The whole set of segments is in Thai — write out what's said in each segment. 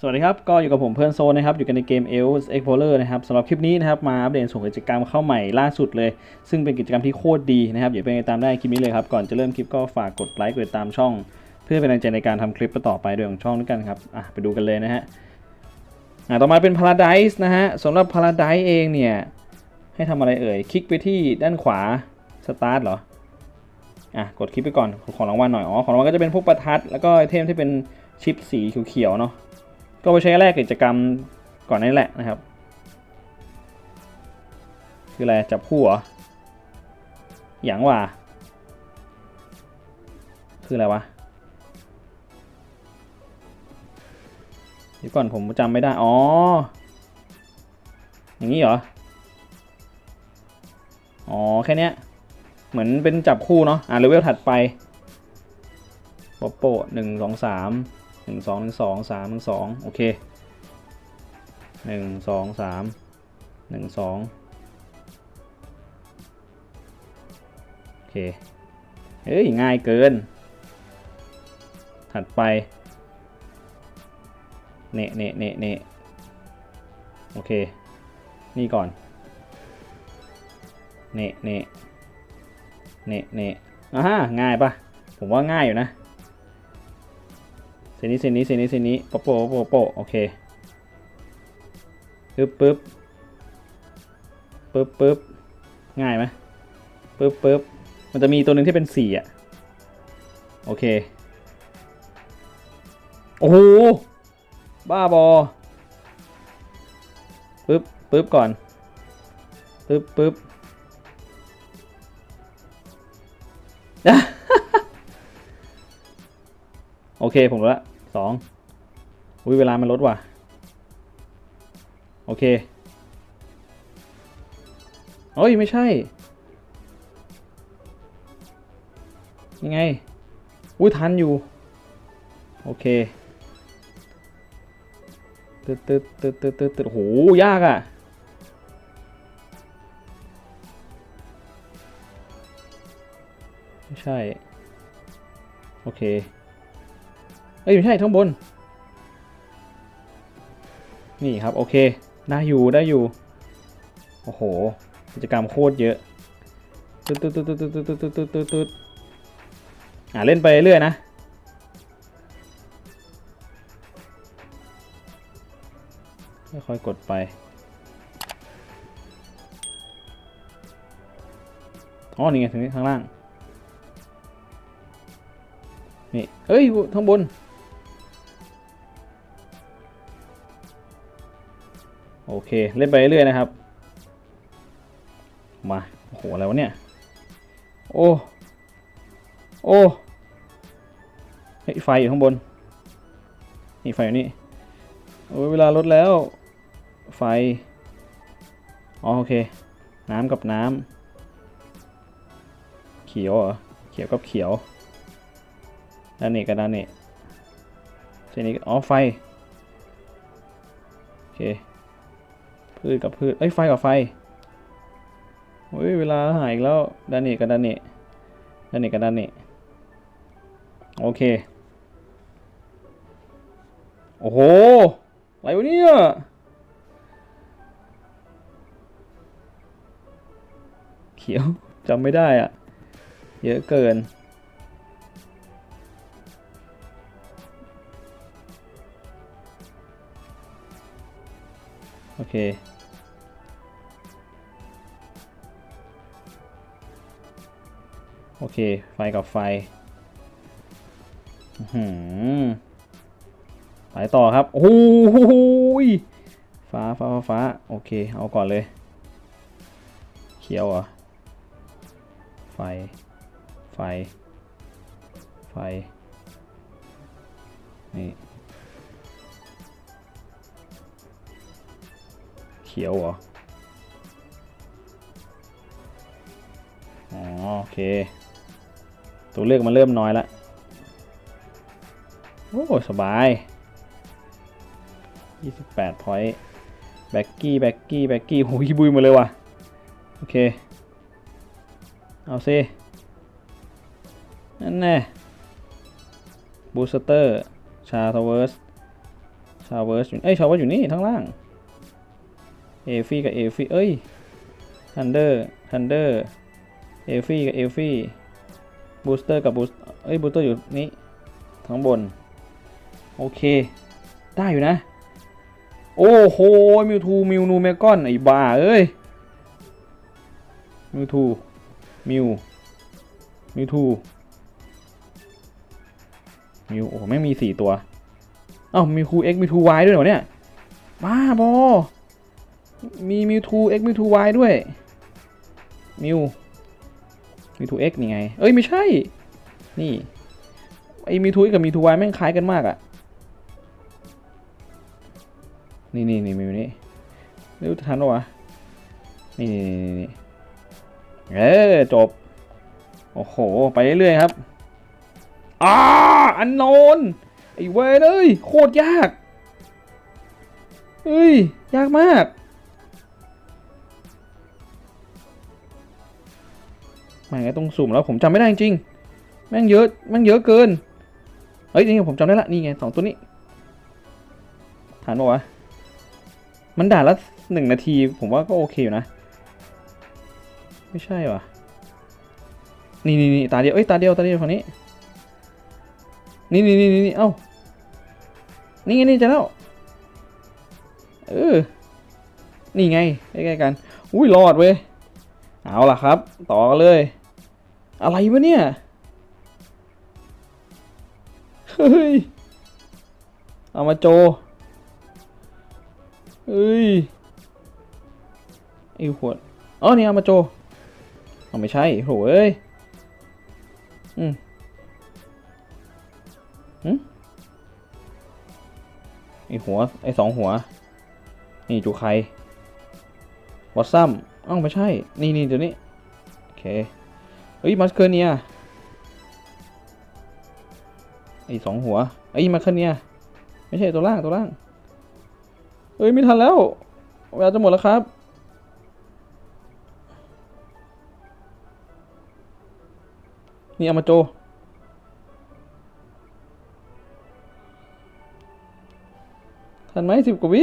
สวัสดีครับ ก็อยู่กับผมเพื่อนโซนนะครับ อยู่กันในเกม e l s Explorer นะครับสำหรับคลิปนี้นะครับ มาอัปเดตส่งกิจกรรมเข้าใหม่ล่าสุดเลย ซึ่งเป็นกิจกรรมที่โคตรดีนะครับอย่าไปติดตามได้คลิปนี้เลยครับ ก่อนจะเริ่มคลิปก็ฝากกดไลค์กดติดตามช่อง เพื่อเป็นกำลังใจในการทำคลิปต่อไปด้วยของช่องด้วยกันครับอะไปดูกันเลยนะฮะอะต่อมาเป็น Paradise นะฮะสำหรับ Paradise เองเนี่ยให้ทำอะไรเอ่ยคลิกไปที่ด้านขวา Start เหรออะกดคลิกไปก่อนของรางวัลหน่อยอ๋อของรางวัลก็จะเป็นพวกประทัดแล้วก็ไอเทมที่เป็นชิปสีเขียวๆเนาะ ก็ไปใช้แรกกิจกรรมก่อนนี่แหละนะครับ คืออะไรจับคู่เหรออย่างว่า คืออะไรวะเดี๋ยวก่อนผมจำไม่ได้ อ๋อ อย่างนี้เหรอ อ๋อ แค่เนี้ยเหมือนเป็นจับคู่เนาะ อ่าเลเวลถัดไปป๊อปโปหนึ่งสองสาม หนึ่งสองหนึ่งสองสามหนึ่งสองโอเคหนึ่งสองสามหนึ่งสองโอเค เฮ้ย ง่ายเกิน ถัดไป เนะเนะเนะเนะโอเค นี่ก่อน เนะเนะเนะเนะอ่าง่ายปะผมว่าง่ายอยู่นะ เซนี้เซนี้เซนี้เซนี้โปะโปะโปะโปะโอเคปึ๊บปึ๊บปึ๊บปึ๊บง่ายไหมปึ๊บปึ๊บมันจะมีตัวหนึ่งที่เป็นสี่อะ โอเค โอ้โห บ้าบอปึ๊บปึ๊บก่อนปึ๊บปึ๊บ โอเคผมรู้ละสองอุ้ยเวลามันลดว่ะ โอเคโอ้ยไม่ใช่ ยังไง อุ้ยทันอยู่ โอเคตึ๊ดตึ๊ดตึ๊ดตึ๊ดตึ๊ดตึ๊ดโหยากอะไม่ใช่ โอเค อ้ยไม่ใช่ข้างบน นี่ครับโอเคได้อยู่ได้อยู่ โอ้โห กิจกรรมโคตรเยอะตึ๊ดตึ๊ดตึ๊ดตึ๊ดตึ๊ดตึ๊ดตึ๊ดตึ๊ดตึ๊ดอ่าเล่นไปเรื่อยนะ ค่อยๆกดไป อ๋อ นี่ไง ถึงข้างล่าง นี่ เอ้ย ข้างบน โอเค เล่นไปเรื่อยๆนะครับ มา โอ้โห อะไรวะเนี่ย โอ้ โอ้เฮ้ยไฟอยู่ข้างบน นี่ไฟอยู่นี่ โอ้ยเวลาลดแล้ว ไฟ อ๋อโอเค น้ำกับน้ำ เขียวเหรอ เขียวกับเขียวด้านนี้กับด้านนี้เส้นนี้ก็อ๋อไฟ โอเค พืชกับพืชเอ้ยไฟกับไฟโอ้ยเวลาหายอีกแล้วดานนี้กับดานนี้ด้านนี้กับดานนี้โอเค โอ้โห อะไรวะเนี่ยเขียวจำไม่ได้อะเยอะเกิน เค โอเค ไฟกับไฟหือไปต่อครับ โอ้โหยฟ้าฟ้าฟ้าฟ้าโอเค เอาก่อนเลย เขียวเหรอ ไฟ ไฟ ไฟ นี่ ขียวเหรอ อ๋อ โอเค ตัวเลือกมันเริ่มน้อยละ โอ้ สบาย 28 พอยต์แบ็กกี้ แบ็กกี้ แบ็กกี้โหยบุยมาเลยว่ะ โอเค เอาซิ นั่นแน่บูสเตอร์ ชาทเวิร์สชาวเวิร์สอยู่ เอ้ย ชาวเวิร์สอยู่นี่ทั้างล่าง เอฟี่กับเอฟี่เอ้ยทันเดอร์ทันเดอร์เอฟี่กับเอฟี่บูสเตอร์กับบูสเอ้ยบูสเตอร์อยู่นี่ทั้างบน โอเค ได้อยู่นะ โอ้โหมิวทูมิวนูเมกอนไอ้บ้าเอ้ยมิวทูมิวมิวทูมิวโอ้โหแม่งมีสี่ตัว เอ้ามีคูเอ็กมีทูวด้วยเหรอเนี่ยบ้าบอ มีมิวทูเอ็กมิวทูวด้วยมิวมิวทูเอ็กนี่ไง เอ้ย ไม่ใช่ นี่ไอมิวทูเอ็กกับมิวทูวแม่งคล้ายกันมากอะนี่นี่นี่มิวนี่ไม่รู้จะทันวะนี่นี่นี่นเออจบ โอ้โห ไปเรื่อยๆครับอ่าอันโนนไอ้เว้ยเอ้ยโคตรยากเฮ้ย ยากมาก แม่งไอ้ตรงสุ่มแล้วผมจำไม่ได้จริงแม่งเยอะแม่งเยอะเกินเฮ้ยนี่ผมจำได้ละนี่ไงสองตัวนี้ฐานบอกวะมันด่าละหนึ่งนาทีผมว่าก็โอเคอยู่นะ ไม่ใช่วะนี่นี่นี่ตาเดียวเอ้ยตาเดียวตาเดียวฝั่งนี้นี่นี่นี่นี่เอ้านี่ไงนี่จะแล้วเออนี่ไงใกล้ๆกัน อุ้ยรอดเว้ยเอาล่ะครับ ต่อกันเลย อะไรวะเนี่ย เฮ้ย เอามาโจ เฮ้ยไอ้ขวดอ๋อนี่เอามาโจเอาไม่ใช่โหเอ้ย อืมไอหัว ไอสองหัว นี่จูไครวัตซัมอ้าวไม่ใช่ นี่นี่เดี๋ยวนี้ โอเค เฮ้ยมัสเคเนียไอสองหัวไอยมัสเคเนียไม่ใช่ตัวล่างตัวล่างเฮ้ยไม่ทันแล้วเวลาจะหมดแล้วครับนี่เอามาโจทันไหมสิบกว่าวิ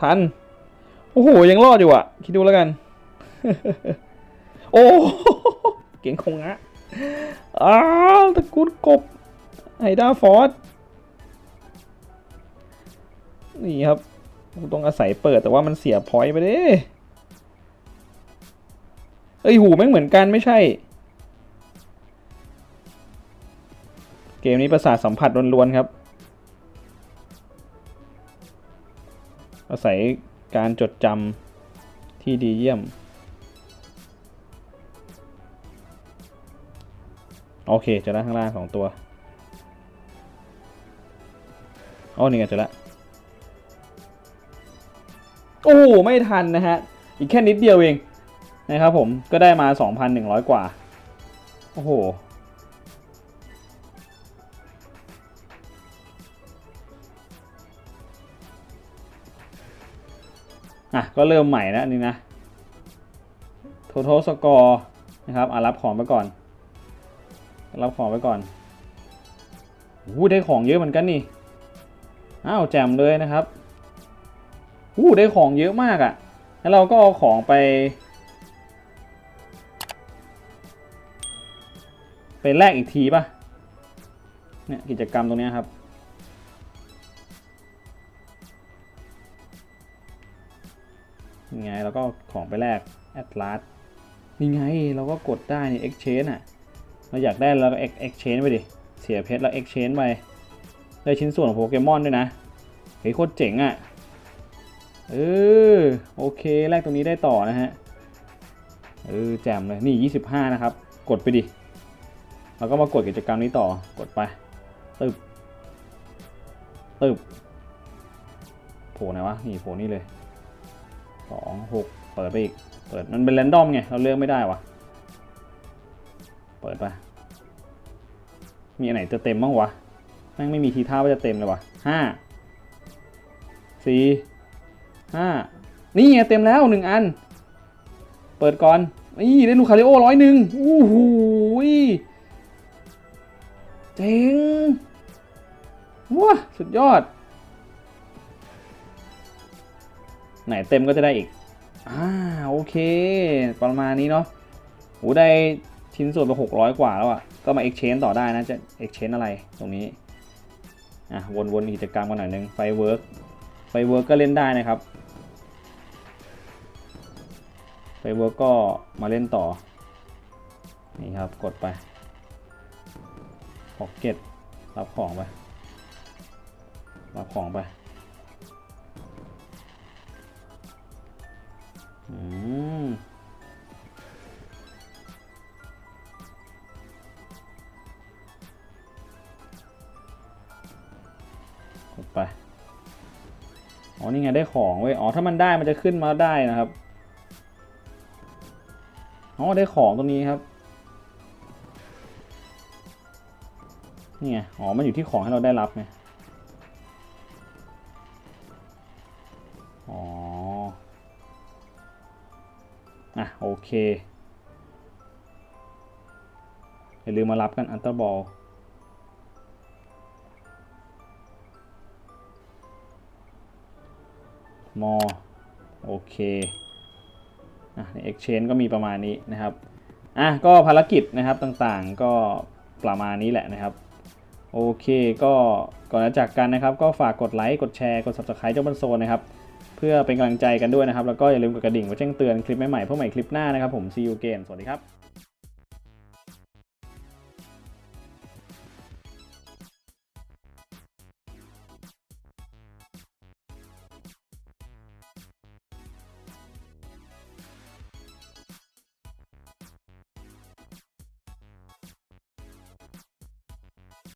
ทัน โอ้โห ยังรอดอยู่อะ คิดดูแล้วกัน โอ้ เก่งคงอะอ้าวตะกุดกบไฮด้าฟอร์ดนี่ครับกูต้องอาศัยเปิดแต่ว่ามันเสียพอยต์ไปเด้เอ้ยหูแม่งเหมือนกันไม่ใช่ เกมนี้ประสาทสัมผัสล้วนๆครับ อาศัยการจดจำที่ดีเยี่ยม โอเคเจะได้ข้างล่างสองตัวอ๋อนี่ไงเจอละโอ้ไม่ทันนะฮะ อีกแค่นิดเดียวเองนะครับผมก็ได้มา 2,100 กว่า โอ้โห อะ ก็เริ่มใหม่นะนี่นะ total score นะครับอะรับของไปก่อน รับของไปก่อนอู้ได้ของเยอะเหมือนกันนี่ อ้าวแจมเลยนะครับอู้ได้ของเยอะมากอะ่ะ แล้วเราก็เอาของไป ไปแลกอีกทีป่ะ เนี่ยกิจกรรมตรงนี้ครับนี่ไงเราก็ของไปแลกแอดลาสนี่ไงเราก็กดได้นี่ exchange อะ เราอยากได้เราก็ exchange ไปดิ เสียเพชรแล้ว exchange ไปได้ชิ้นส่วนของโปเกมอนด้วยนะ เฮ้ยโคตรเจ๋งอะ เออโอเคแลกตรงนี้ได้ต่อนะฮะ เออแจมเลยนี่ 25 นะครับ กดไปดิแล้วก็มากดกิจกรรมนี้ต่อกดไปตึบตึบโผล่ไหนวะ นี่โผล่นี่เลยสองหกเปิดไปอีก เปิดมันเป็นแรนดอมไง เราเลือกไม่ได้วะ เปิดไปมีอันไหนจะเต็มบ้างวะแม่งไม่มีทีท่าว่าจะเต็มเลยวะห้าสี่ห้านี่ไงเต็มแล้วหนึ่งอัน เปิดก่อนนี่ได้ลูกคาริโอร้อยหนึ่งโอ้โหยเจ๋งว้าสุดยอด ไหนเต็มก็จะได้อีก อ่า โอเค ประมาณนี้เนาะโหได้ ชิ้นส่วนไปหกร้อยกว่าแล้วอะ่ะ ก็มา exchange ต่อได้นะจะ exchange อะไรตรงนี้ อะ วนๆกิจกรรมกันหน่อยนึงไฟเวิร์กไฟเวิร์กก็เล่นได้นะครับไฟเวิร์กก็มาเล่นต่อ นี่ครับกดไปพ็อกเก็ตรับของไปรับของไป อ๋อนี่ไงได้ของเว้ย อ๋อ ถ้ามันได้มันจะขึ้นมาได้นะครับ อ๋อ ได้ของตรงนี้ครับนี่ไงอ๋อ มันอยู่ที่ของให้เราได้รับไง อ๋อ อะ โอเค อย่าลืมมารับกันอันเตอร์บอล มอโอเคอะใน Exchange ก็มีประมาณนี้นะครับอะก็ภารกิจนะครับต่างๆก็ประมาณนี้แหละนะครับ โอเคก็ก่อนจะจากกันนะครับ ก็ฝากกดไลค์กดแชร์กด Subscribe เจ้าบันโซนนะครับ เพื่อเป็นกำลังใจกันด้วยนะครับ แล้วก็อย่าลืมกดกระดิ่งไว้แจ้งเตือนคลิปใหม่ๆเพื่อใหม่คลิปหน้านะครับผม see you again สวัสดีครับ